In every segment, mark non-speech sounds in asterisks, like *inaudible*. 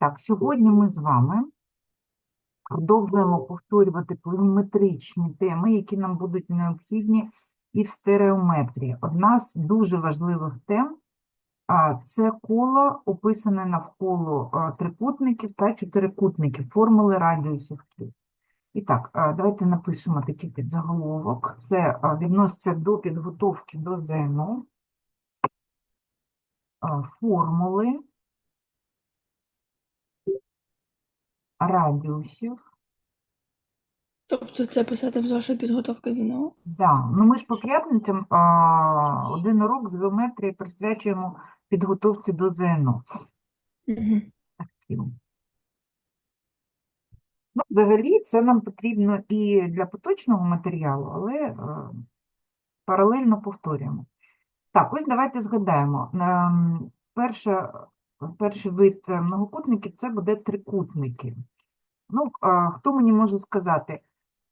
так, сьогодні ми з вами продовжуємо повторювати планіметричні теми, які нам будуть необхідні і в стереометрії. Одна з дуже важливих тем це коло, описане навколо трикутників та чотирикутників, формули радіусів. кіл. І так, давайте напишемо такий підзаголовок. Це відноситься до підготовки до ЗНО. Формули радіусів. Тобто це писати в зошит підготовки ЗНО? Да. Ну ми ж по п'ятницям а, один урок з геометрії присвячуємо підготовці до ЗНО. Угу. Ну, взагалі, це нам потрібно і для поточного матеріалу, але е, паралельно повторюємо. Так, ось давайте згадаємо. Ем, Перша, перший вид е, многокутників це буде трикутники. Ну, а, хто мені може сказати,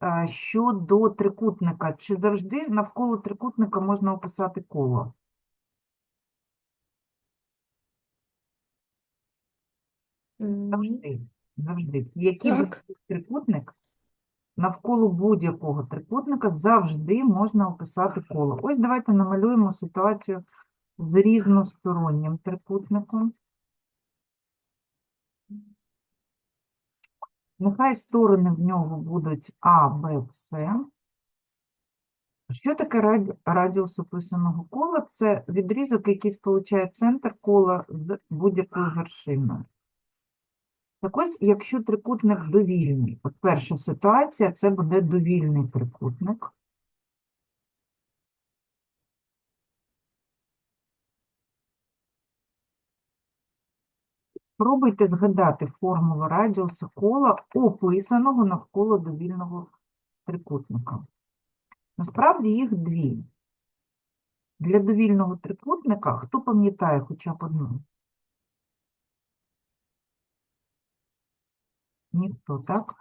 е, щодо трикутника, чи завжди навколо трикутника можна описати коло? Завжди. Завжди. Який Так. трикутник, навколо будь-якого трикутника завжди можна описати коло. Ось давайте намалюємо ситуацію з різностороннім трикутником. Нехай сторони в нього будуть А, Б, С. Що таке радіус описаного кола? Це відрізок, який сполучає центр кола з будь-якою вершиною. Так ось, якщо трикутник довільний, от перша ситуація, це буде довільний трикутник. Спробуйте згадати формулу радіуса кола, описаного навколо довільного трикутника. Насправді їх дві. Для довільного трикутника, хто пам'ятає хоча б одну? Ніхто, так?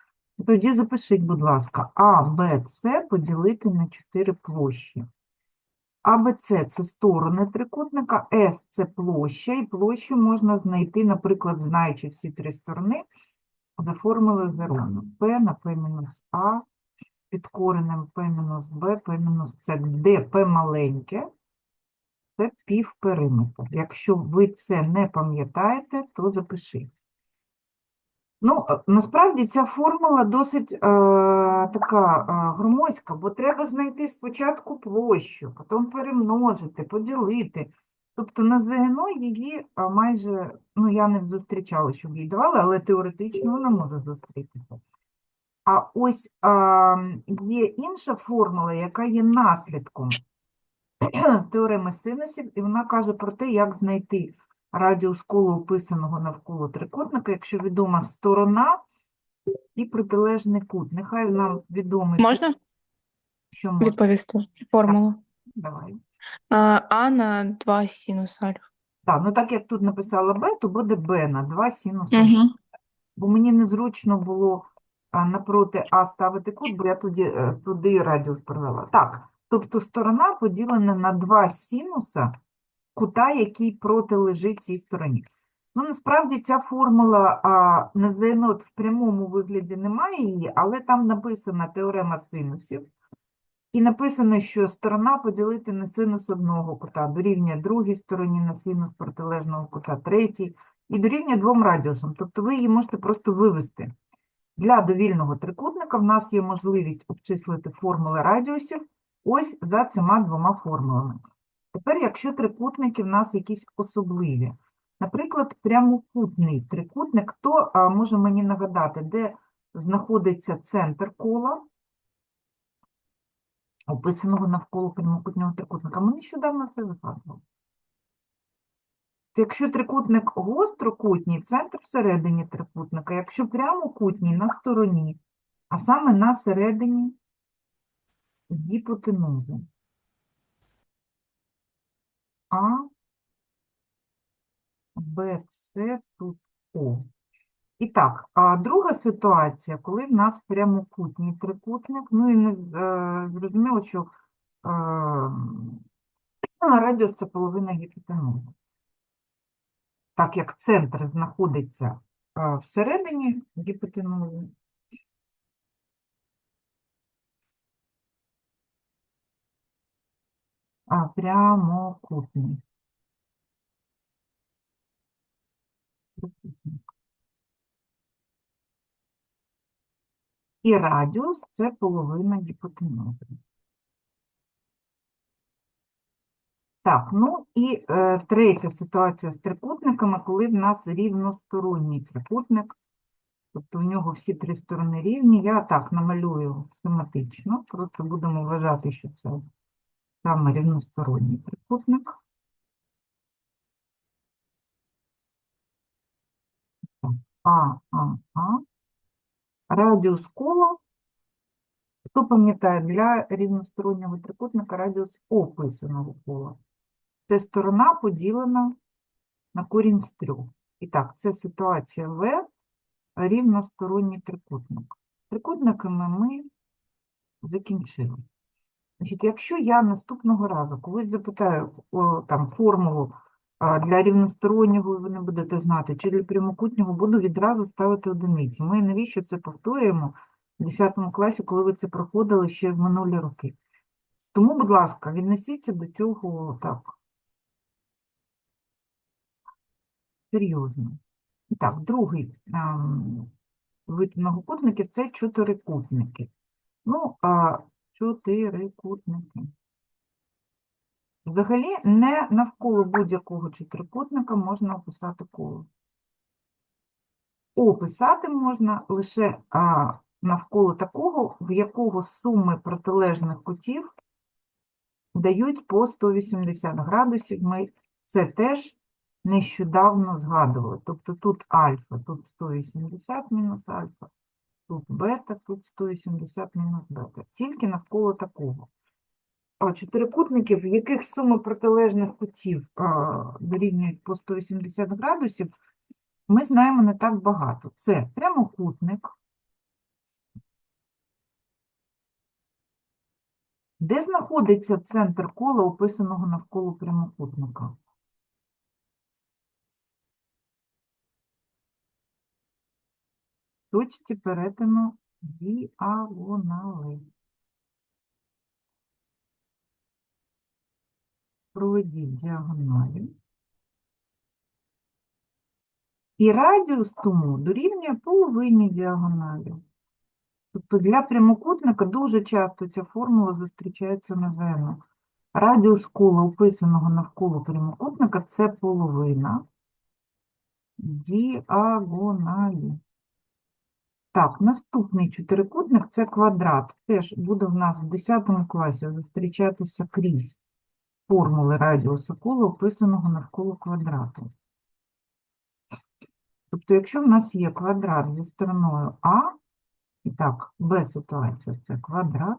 Тоді запишіть, будь ласка, А, Б, С поділити на 4 площі. А, Б, С – це сторони трикутника, С – це площа, і площу можна знайти, наприклад, знаючи всі три сторони, за формулою Герона. P на P мінус А, під коренем P мінус Б, P мінус С, де P маленьке, це півпериметр. Якщо ви це не пам'ятаєте, то запишіть. Ну, насправді ця формула досить е, така е, громоздька, бо треба знайти спочатку площу, потім перемножити, поділити. Тобто на ЗНО її е, майже, ну я не зустрічала, щоб їй давали, але теоретично вона може зустрітися. А ось е, є інша формула, яка є наслідком *clears throat* теореми синусів, і вона каже про те, як знайти радіус кола, описаного навколо трикутника, якщо відома сторона і протилежний кут. Нехай нам відомий Можна що можна. відповісти формулу? Давай. А, а на 2 синус альфа. Так, ну так як тут написала b, то буде b на 2 синус Угу. Бо мені незручно було а, напроти А ставити кут, бо я туди, е, туди радіус провела. Так, тобто сторона поділена на 2 синуса кута, який протилежить цій стороні. Ну, насправді ця формула а, на ЗНО в прямому вигляді немає її, але там написана теорема синусів. І написано, що сторона поділити на синус одного кута, дорівнює другій стороні на синус протилежного кута, третій, і дорівнює двом радіусам. Тобто ви її можете просто вивести. Для довільного трикутника в нас є можливість обчислити формули радіусів ось за цими двома формулами. Тепер, якщо трикутники в нас якісь особливі, наприклад, прямокутний трикутник, то а, може мені нагадати, де знаходиться центр кола, описаного навколо прямокутнього трикутника. Ми нещодавно це згадували. Якщо трикутник гострокутній, центр всередині трикутника, якщо прямокутній на стороні, а саме на середині гіпотенузи. А, Б, С, тут О. І так, а друга ситуація, коли в нас прямокутній трикутник, ну і не е, зрозуміло, що е, радіус це половина гіпотенузи. Так як центр знаходиться а, всередині гіпотенузи. А прямокутний. І радіус це половина гіпотенузи. Так, ну і е, третя ситуація з трикутниками, коли в нас рівносторонній трикутник, тобто в нього всі три сторони рівні. Я так намалюю схематично, просто будемо вважати, що це саме рівносторонній трикутник. А, А, А. Радіус кола. Хто пам'ятає, для рівностороннього трикутника радіус описаного кола. Це сторона поділена на корінь з трьох. І так, це ситуація В, рівносторонній трикутник. Трикутниками ми закінчили. Значить, якщо я наступного разу колись запитаю о, там, формулу а, для рівностороннього, ви не будете знати, чи для прямокутнього, буду відразу ставити одиниці. Ми навіщо це повторюємо в 10 класі, коли ви це проходили ще в минулі роки. Тому, будь ласка, віднесіться до цього так. Серйозно. І так, другий ем, вид многокутників – це чотирикутники. Ну, а чотирикутники. Взагалі, не навколо будь-якого чотирикутника можна описати коло. Описати можна лише а, навколо такого, в якого суми протилежних кутів дають по 180 градусів. Ми це теж нещодавно згадували. Тобто тут альфа, тут 180 мінус альфа, тут бета, тут 180 мінус бета. Тільки навколо такого. А чотирикутників, яких сума протилежних кутів дорівнюють по 180 градусів, ми знаємо не так багато. Це прямокутник, де знаходиться центр кола, описаного навколо прямокутника. Точці перетину діагонали. Проведіть діагоналі. І радіус тому дорівнює половині діагоналі. Тобто для прямокутника дуже часто ця формула зустрічається наземно. Радіус кола, описаного навколо прямокутника, це половина діагоналі. Так, наступний чотирикутник – це квадрат. Теж буде в нас в 10 класі зустрічатися крізь формули радіуса кола, описаного навколо квадрату. Тобто, якщо в нас є квадрат зі стороною А, і так, Б ситуація – це квадрат.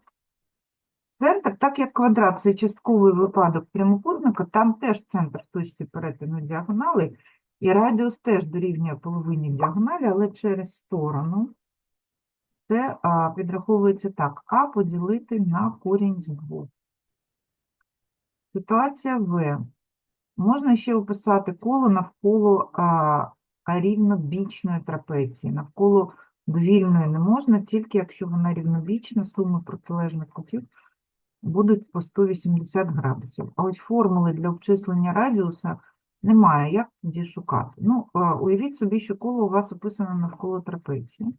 Центр, так як квадрат – це частковий випадок прямокутника, там теж центр в точці перетину діагонали, і радіус теж дорівнює половині діагоналі, але через сторону. Це а, підраховується так. А поділити на корінь з двох. Ситуація В. Можна ще описати коло навколо а, рівнобічної трапеції. Навколо довільної не можна, тільки якщо вона рівнобічна, суми протилежних кутів будуть по 180 градусів. А ось формули для обчислення радіуса немає. Як тоді шукати? Ну, а, уявіть собі, що коло у вас описане навколо трапеції.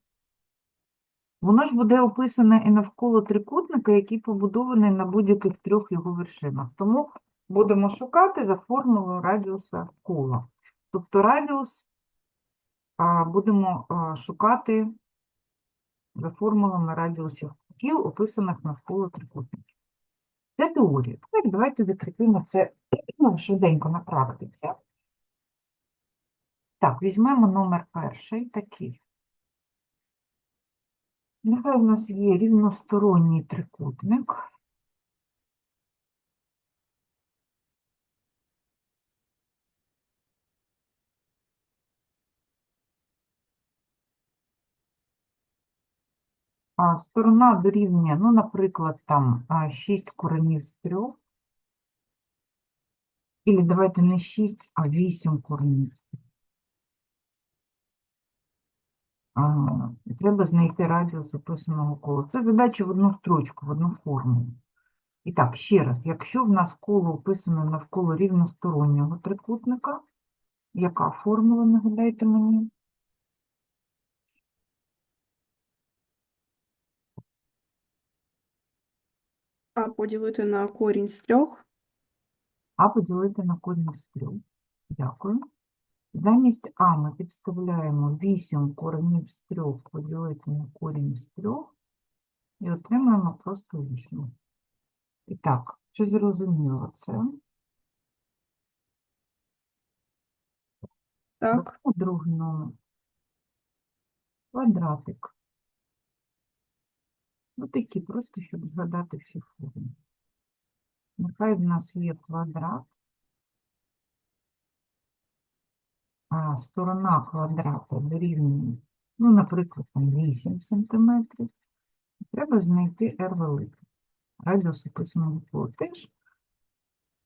Воно ж буде описане і навколо трикутника, який побудований на будь-яких трьох його вершинах. Тому будемо шукати за формулою радіуса кола. Тобто радіус а, будемо а, шукати за формулами радіусів кіл, описаних навколо трикутників. Це теорія. Тепер давайте закріпимо це ну, швиденько на практиці. Так, візьмемо номер перший, такий. Нехай у нас є рівносторонній трикутник. А сторона дорівнює, ну, наприклад, там а, 6 коренів з 3. Ілі давайте не 6, а 8 коренів. з А, треба знайти радіус описаного кола. Це задача в одну строчку, в одну формулу. І так, ще раз, якщо в нас коло описано навколо рівностороннього трикутника, яка формула, нагадайте мені? А поділити на корінь з трьох. А поділити на корінь з трьох. Дякую. Замість А ми підставляємо 8 коренів з 3 поділити на корінь з 3 і отримаємо просто 8. І так, чи зрозуміло це? Так. Другий номер. Квадратик. Ось такі, просто щоб згадати всі форми. Нехай в нас є квадрат. А сторона квадрата дорівнює, ну, наприклад, 8 см. Треба знайти r великий. Радіус описаного кола. Теж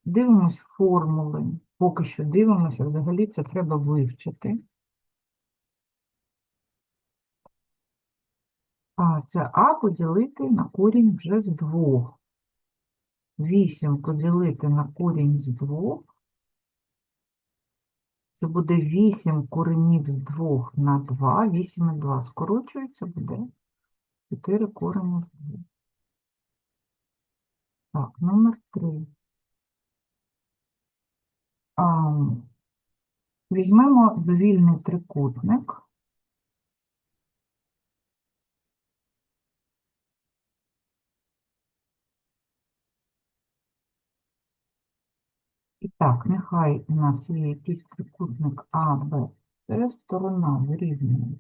дивимось формули. Поки що дивимося, взагалі це треба вивчити. А це А поділити на корінь вже з 2. 8 поділити на корінь з 2. Це буде 8 коренів з 2 на 2. 8 і 2 скорочується, буде 4 корені з 2. Так, номер 3. А, візьмемо довільний трикутник. І так, нехай у нас є якийсь трикутник А, Б, сторона вирівнює.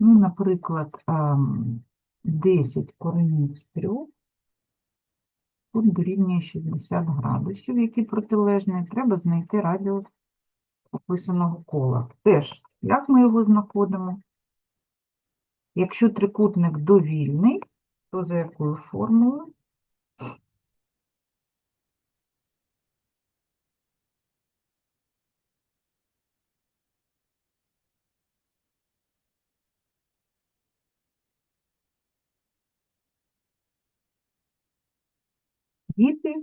Ну, наприклад, ем, 10 коренів з 3 тут дорівнює 60 градусів, які протилежні. Треба знайти радіус описаного кола. Теж, як ми його знаходимо? Якщо трикутник довільний, то за якою формулою? Діти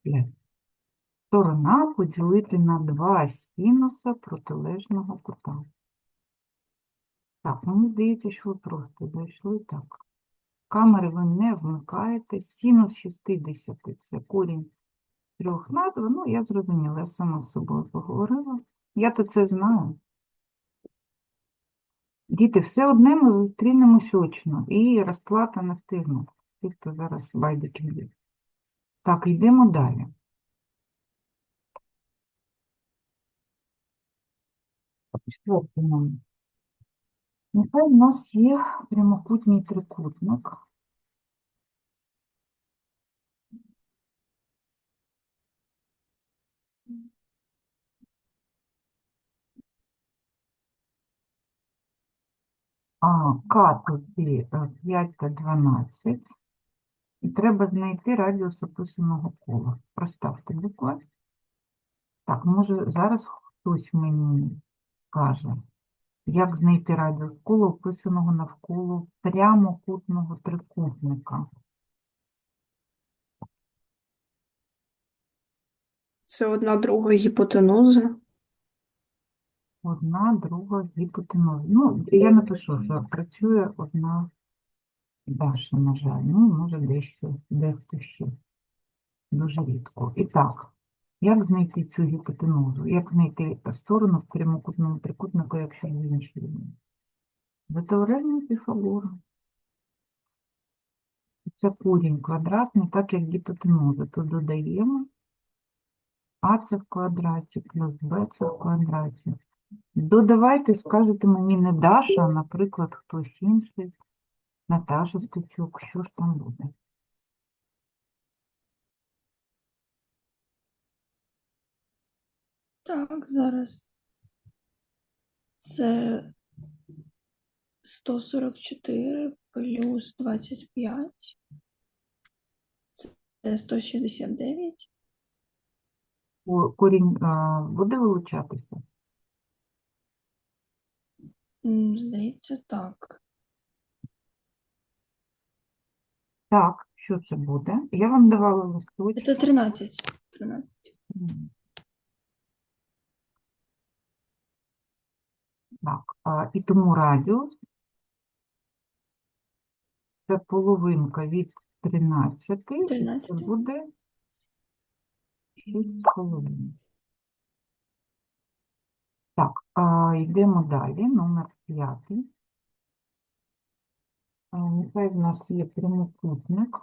сплять. Сторона поділити на два синуса протилежного кута. Так, мені здається, що ви просто зайшли так. Камери ви не вмикаєте. Синус 60 – це корінь 3 на 2. Ну, я зрозуміла, я сама з собою поговорила. Я то це знаю. Діти, все одне ми зустрінемось очно. І розплата настигне. Ті, хто зараз байдики б'є. Так, йдемо далі. Четвертий номер. Нехай у нас є прямокутній трикутник. А, катети 5 та 12. І треба знайти радіус описаного кола. Проставте буквально. Так, може зараз хтось мені скаже, як знайти радіус кола, описаного навколо прямокутного трикутника. Це одна друга гіпотенуза. Одна, друга, гіпотенуза. Ну, я напишу, що працює одна Даша, на жаль. Ну, може, дещо, дехто ще. Дуже рідко. І так, як знайти цю гіпотенузу? Як знайти сторону в прямокутному трикутнику, якщо є інші рівні? За теоремою. Це корінь квадратний, так як гіпотенуза. Тут додаємо а це в квадраті плюс Б це в квадраті. Додавайте, скажете мені не Даша, а, наприклад, хтось інший. Наташа Стецюк, що ж там буде? Так, зараз. Це 144 плюс 25. Це 169. Ко- Корінь а, буде вилучатися? М, Здається, так. Так, що це буде? Я вам давала листочок. Це 13. 13. Так, а, і тому радіус це половинка від 13, і це 13. буде 6,5. Так, а, йдемо далі, номер 5. Нехай в нас є прямокутник.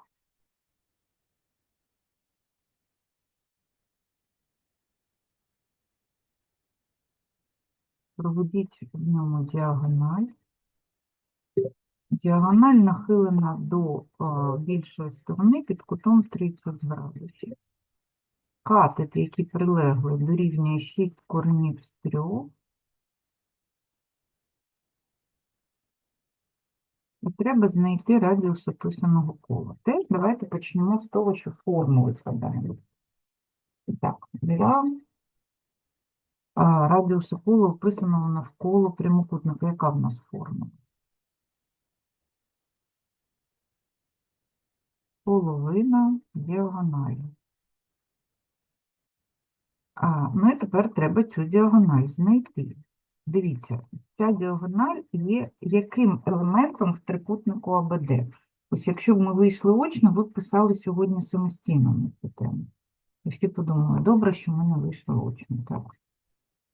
Проведіть в ньому діагональ. Діагональ нахилена до е, більшої сторони під кутом 30 градусів. Катет, який прилеглий, дорівнює 6 коренів з 3. Треба знайти радіус описаного кола. Теж давайте почнемо з того, що формули згадаємо. І Так, для радіусу кола описаного навколо прямокутника. Яка в нас формула? Половина діагоналі. А, ну і тепер треба цю діагональ знайти. Дивіться, ця діагональ є яким елементом в трикутнику АБД? Ось якщо б ми вийшли очно, ви б писали сьогодні самостійно на цю тему. І всі подумали, добре, що ми не вийшли очно. Так.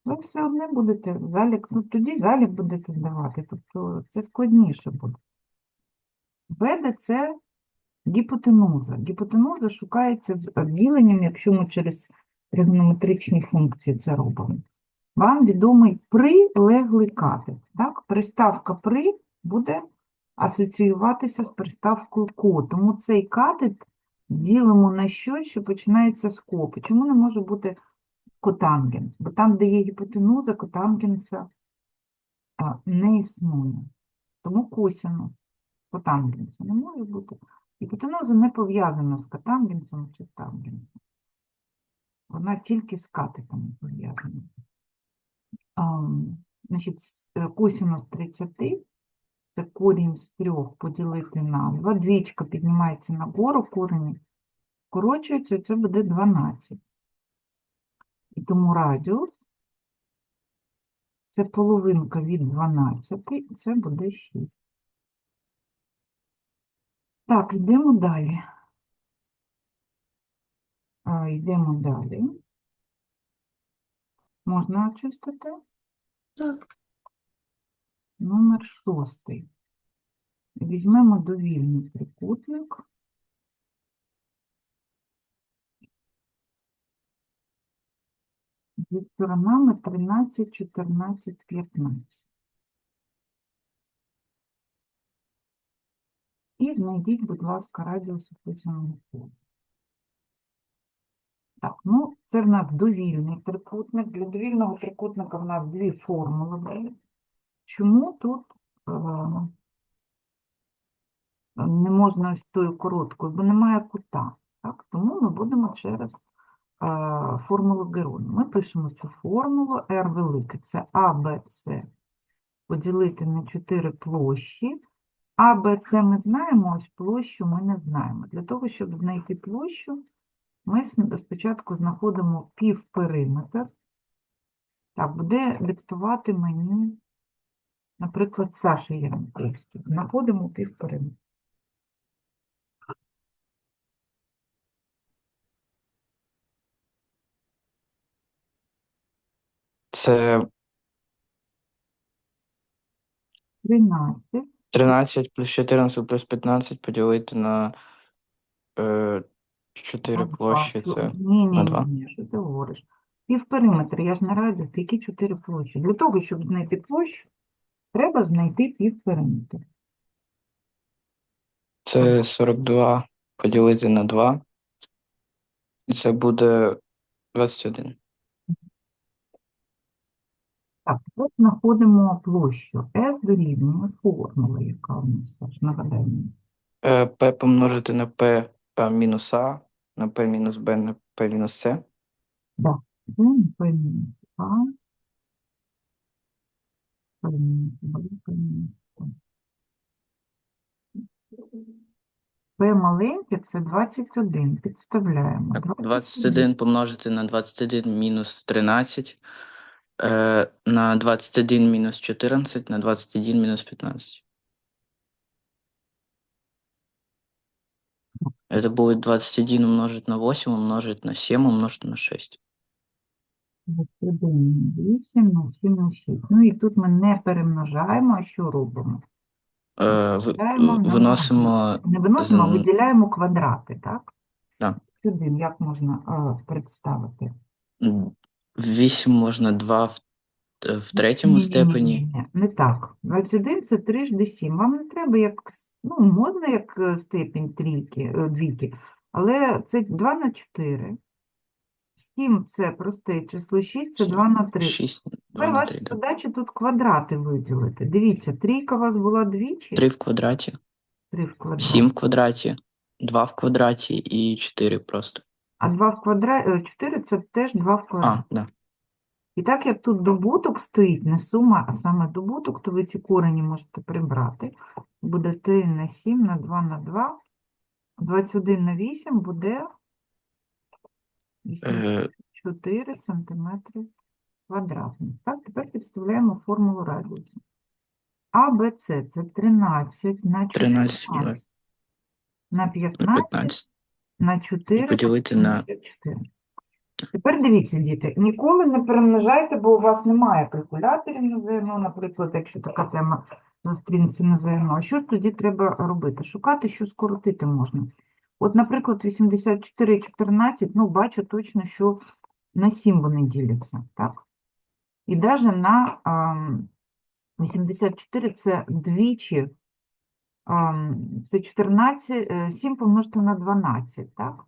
Ви все одне будете залік, ну тоді залік будете здавати, тобто це складніше буде. БД – це гіпотенуза. Гіпотенуза шукається з діленням, якщо ми через тригонометричні функції це робимо. Вам відомий прилеглий катет. Так? Приставка при буде асоціюватися з приставкою ко. Тому цей катет ділимо на щось, що починається з ко. Чому не може бути котангенс? Бо там, де є гіпотенуза, котангенса не існує. Тому косинус котангенса не може бути. Гіпотенуза не пов'язана з котангенсом чи тангенсом. Вона тільки з катетами пов'язана. Значить, е, косинус 30 це корінь з 3 поділити на 2. Двічка піднімається нагору корені, скорочується, і це буде 12. І тому радіус це половинка від 12, і це буде 6. Так, йдемо далі. Йдемо далі. Можна очистити? Так. Номер шостий. Візьмемо довільний трикутник. Зі сторонами 13, 14, 15. І знайдіть, будь ласка, радіус описаного кола. Так, ну це в нас довільний трикутник. Для довільного трикутника в нас дві формули були. Чому тут е, не можна ось тою короткою, бо немає кута. Так? Тому ми будемо через е, формулу Герона. Ми пишемо цю формулу R велике. Це А, Б, С поділити на 4 площі. А, Б, С ми знаємо, ось площу ми не знаємо. Для того, щоб знайти площу, ми спочатку знаходимо півпериметр. Так, буде диктувати мені, наприклад, Саша Яранковський. Знаходимо півпериметр. Це 13. 13 плюс 14 плюс 15 поділити на е, 4 на два. площі. Це Ні, ні, на два. ні, що ти говориш? Півпериметр, я ж не радіус, які 4 площі. Для того, щоб знайти площу, треба знайти півпериметр. це 42 поділити на 2. І це буде 21. Так, от знаходимо площу. S дорівнює формула, яка у нас, Саш, нагадай мені. Е, P помножити на P а, мінус А, на P мінус Б, на P мінус С. Це P мінус А, P мінус велике місто. P маленьке це 21. Підставляємо. Так, 21 помножити на 21 мінус 13, е, на 21 мінус 14, на 21 мінус 15. Это будет 21 умножить на 8, умножить на 7, умножить на 6. 21 8 на 7 на 6. Ну і тут ми не перемножаємо, а що робимо? Е, ви- Виділяємо на виносимо Не виносимо, а З- виділяємо квадрати, так? Так. Сюди як можна а, представити? м, 8 можна 2 в, е, в третьому Ні-ні-ні-ні, степені. Не так. 21 це 3 ж 7. Вам не треба як, ну, можна як е, степінь трійки, е, двійки, але це 2 на 4. 7 це просте число, 6 це 2 на 3. 6, 2 Тепер на ваша 3, да. задача тут квадрати виділити. Дивіться, трійка у вас була двічі, 3 в квадраті, 3 в квадраті. 7 в квадраті, 2 в квадраті і 4 просто. А 2 в квадраті, 4 це теж 2 в квадраті. А, да. І так як тут добуток стоїть, не сума, а саме добуток, то ви ці корені можете прибрати. Буде 3 на 7 на 2 на 2. 21 на 8 буде Е, 4 сантиметри квадратних. Так, тепер підставляємо формулу радіусу. А, Б, С – це 13 на 14 на на 15 15. на 4 поділити на- 54. Тепер дивіться, діти, ніколи не перемножайте, бо у вас немає калькуляторів на ЗНО, наприклад, якщо така тема зустрінеться на ЗНО. А що ж тоді треба робити? Шукати, що скоротити можна. От, наприклад, 84 і 14, ну, бачу точно, що на 7 вони діляться, так? І навіть на ам, 84 це двічі, ам, це 14, е, 7 помножити на 12, так?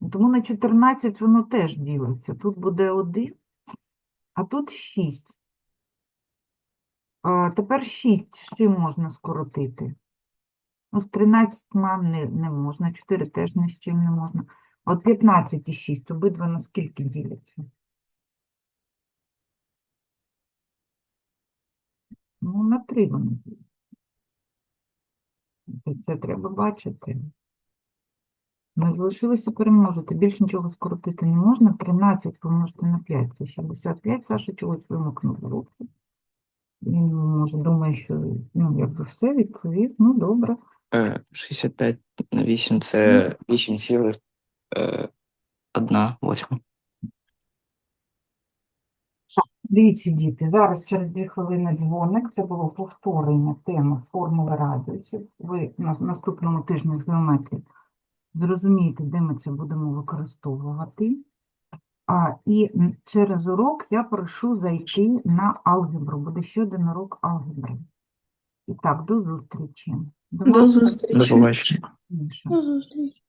Ну, Тому на 14 воно теж ділиться. Тут буде 1, а тут 6. А, тепер 6 з чим можна скоротити? Ну, з 13 не, не можна, 4 теж ні з чим не можна. От 15 і 6, обидва на скільки діляться? Ну, на 3 вони діляться. Це треба бачити. Не залишилося перемножити. Більше нічого скоротити не можна. 13 помножити на 5 – це 65. Саша чогось вимикнув руки. Він, може, думає, що ну, якби все відповів. Ну, добре. Е, 65 на 8 це 8 цілих е, 1 восьма. Дивіться, діти, зараз через 2 хвилини дзвоник. Це було повторення теми формули радіусів. Ви на наступному тижні з геометрії зрозумієте, де ми це будемо використовувати. А, і через урок я прошу зайти на алгебру. Буде ще один урок алгебри. І так, до зустрічі. До до зустрічі. До побачення. До зустрічі.